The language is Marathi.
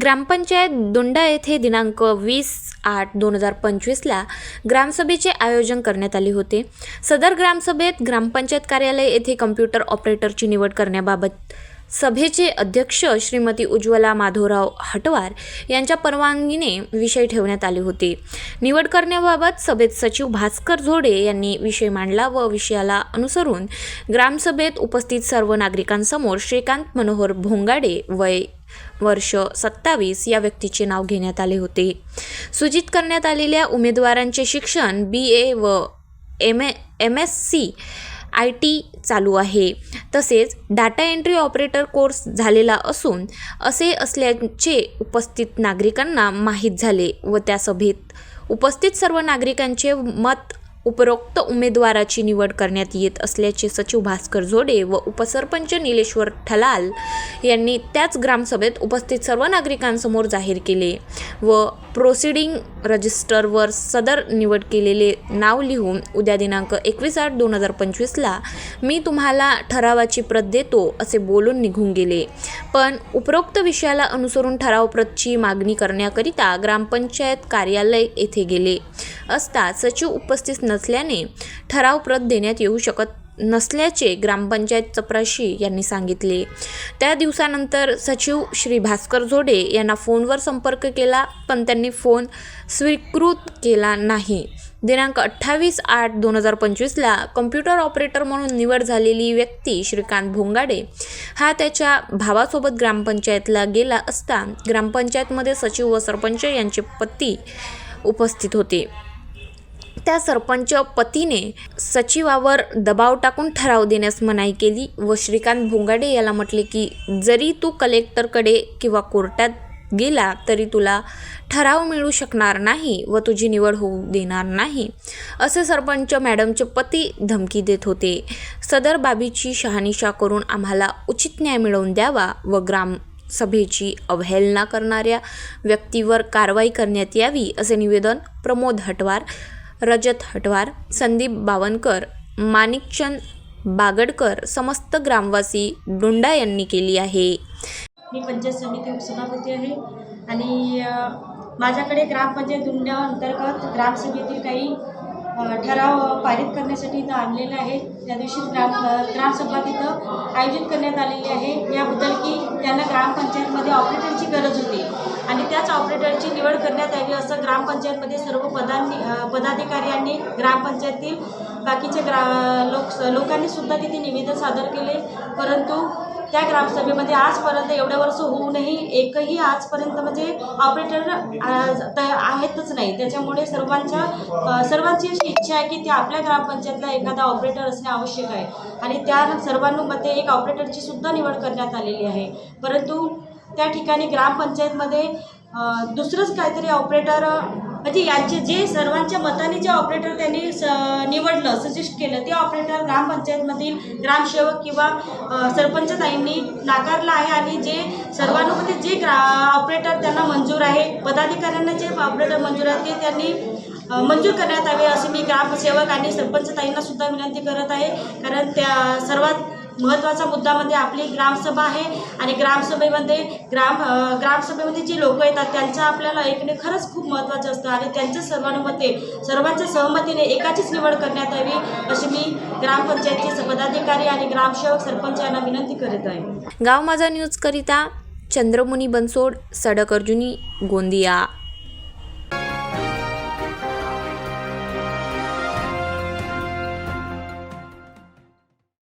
ग्रामपंचायत दोंडा येथे दिनांक वीस आठ दोन हजार पंचवीसला ग्रामसभेचे आयोजन करण्यात आले होते. सदर ग्रामसभेत ग्रामपंचायत कार्यालय येथे कम्प्युटर ऑपरेटरची निवड करण्याबाबत सभेचे अध्यक्ष श्रीमती उज्ज्वला माधवराव हटवार यांच्या परवानगीने विषय ठेवण्यात आले होते. निवड करण्याबाबत सभेत सचिव भास्कर झोडे यांनी विषय मांडला व विषयाला अनुसरून ग्रामसभेत उपस्थित सर्व नागरिकांसमोर श्रीकांत मनोहर भोंगाडे वय वर्ष सत्तावीस या व्यक्तीचे नाव घेण्यात आले होते. सूचित करण्यात आलेल्या उमेदवारांचे शिक्षण बी ए व M A M S C I T चालू आहे. तसेच डाटा एंट्री ऑपरेटर कोर्स झालेला असून असे असल्याचे उपस्थित नागरिकांना माहीत झाले व त्या सभेत उपस्थित सर्व नागरिकांचे मत उपरोक्त उमेदवाराची निवड करण्यात येत असल्याचे सचिव भास्कर झोडे व उपसरपंच निलेश्वर ठलाल यांनी त्याच ग्रामसभेत उपस्थित सर्व नागरिकांसमोर जाहीर केले व प्रोसिडिंग रजिस्टरवर सदर निवड केलेले नाव लिहून उद्या दिनांक एकवीस आठ दोन हजार पंचवीसला मी तुम्हाला ठरावाची प्रत देतो असे बोलून निघून गेले. पण उपरोक्त विषयाला अनुसरून ठराव प्रतची मागणी करण्याकरिता ग्रामपंचायत कार्यालय येथे गेले. असता सचिव उपस्थित नसल्याने ठराव प्रत देण्यात येऊ शकत नसल्याचे ग्रामपंचायत चपराशी यांनी सांगितले. त्या दिवसानंतर सचिव श्री भास्कर झोडे यांना फोनवर संपर्क केला पण त्यांनी फोन स्वीकृत केला नाही. दिनांक अठ्ठावीस आठ दोन हजार पंचवीसला कम्प्युटर ऑपरेटर म्हणून निवड झालेली व्यक्ती श्रीकांत भोंगाडे हा त्याच्या भावासोबत ग्रामपंचायतला गेला असता ग्रामपंचायतमध्ये सचिव व सरपंच यांचे पती उपस्थित होते. त्या सरपंच पतीने सचिवावर दबाव टाकून ठराव देण्यास मनाई केली व श्रीकांत भोंगाडे याला म्हटले की जरी तू कलेक्टरकडे किंवा कोर्टात गेला तरी तुला ठराव मिळू शकणार नाही व तुझी निवड होऊ देणार नाही असे सरपंच मॅडमचे पती धमकी देत होते. सदर बाबीची शहानिशा करून आम्हाला उचित न्याय मिळवून द्यावा व ग्राम सभेची अवहेलना करणाऱ्या व्यक्तीवर कारवाई करण्यात यावी असे निवेदन प्रमोद हटवार रजत हटवार संदीप बावनकर माणिकचंद बागडकर समस्त ग्रामवासी डोंडा यांनी केली आहे. मी पंचायत समिती उपसभापती आहे आणि माझ्याकडे ग्रामपंचायत दुंड्या अंतर्गत ग्रामसभेतील काही ठराव पारित करण्यासाठी इथं आणलेले आहे. त्या दिवशी ग्राम ग्रामसभा तिथं आयोजित करण्यात आलेली आहे. याबद्दल की त्यांना ग्रामपंचायतमध्ये ऑपरेटरची गरज होती आणि त्याच ऑपरेटरची निवड करण्यात यावी असं ग्रामपंचायतमध्ये सर्व पदांनी पदाधिकाऱ्यांनी ग्रामपंचायतील बाकीचे ग्रा लोक लोकांनीसुद्धा तिथे निवेदन सादर केले. परंतु त्या ग्रामसभेमध्ये आजपर्यंत एवढ्या वर्ष होऊनही एकही आजपर्यंत म्हणजे ऑपरेटर आहेतच नाही. त्याच्यामुळे सर्वांच्या सर्वांची अशी इच्छा आहे की ते आपल्या ग्रामपंचायतला एखादा ऑपरेटर असणे आवश्यक आहे. आणि त्या सर्वांमध्ये एक ऑपरेटरची सुद्धा निवड करण्यात आलेली आहे. परंतु त्या ठिकाणी ग्रामपंचायतमध्ये दुसरंच काहीतरी ऑपरेटर म्हणजे यांचे जे सर्वांच्या मताने जे ऑपरेटर त्यांनी स निवडलं सजेस्ट केलं ते ऑपरेटर ग्रामपंचायतमधील ग्रामसेवक किंवा सरपंच ताईंनी नाकारलं आहे आणि जे सर्वानुमते जे ग्रा ऑपरेटर त्यांना मंजूर आहे पदाधिकाऱ्यांना जे ऑपरेटर मंजूर आहे ते त्यांनी मंजूर करण्यात यावे असे मी ग्रामसेवक आणि सरपंच ताईंना सुद्धा विनंती करत आहे. कारण त्या सर्वात महत्त्वाचा मुद्दा म्हणजे आपली ग्रामसभा आहे आणि ग्रामसभेमध्ये ग्राम ग्रामसभेमध्ये जे लोक येतात त्यांचं आपल्याला ऐकणे खरंच खूप महत्त्वाचं असतं आणि त्यांच्या सर्वानुमते सर्वांच्या सहमतीने एकाचीच निवड करण्यात यावी अशी मी ग्रामपंचायतचे पदाधिकारी आणि ग्रामसेवक सरपंच यांना विनंती करीत आहे. गाव माझा न्यूजकरिता चंद्रमुनी बनसोड सडक अर्जुनी गोंदिया.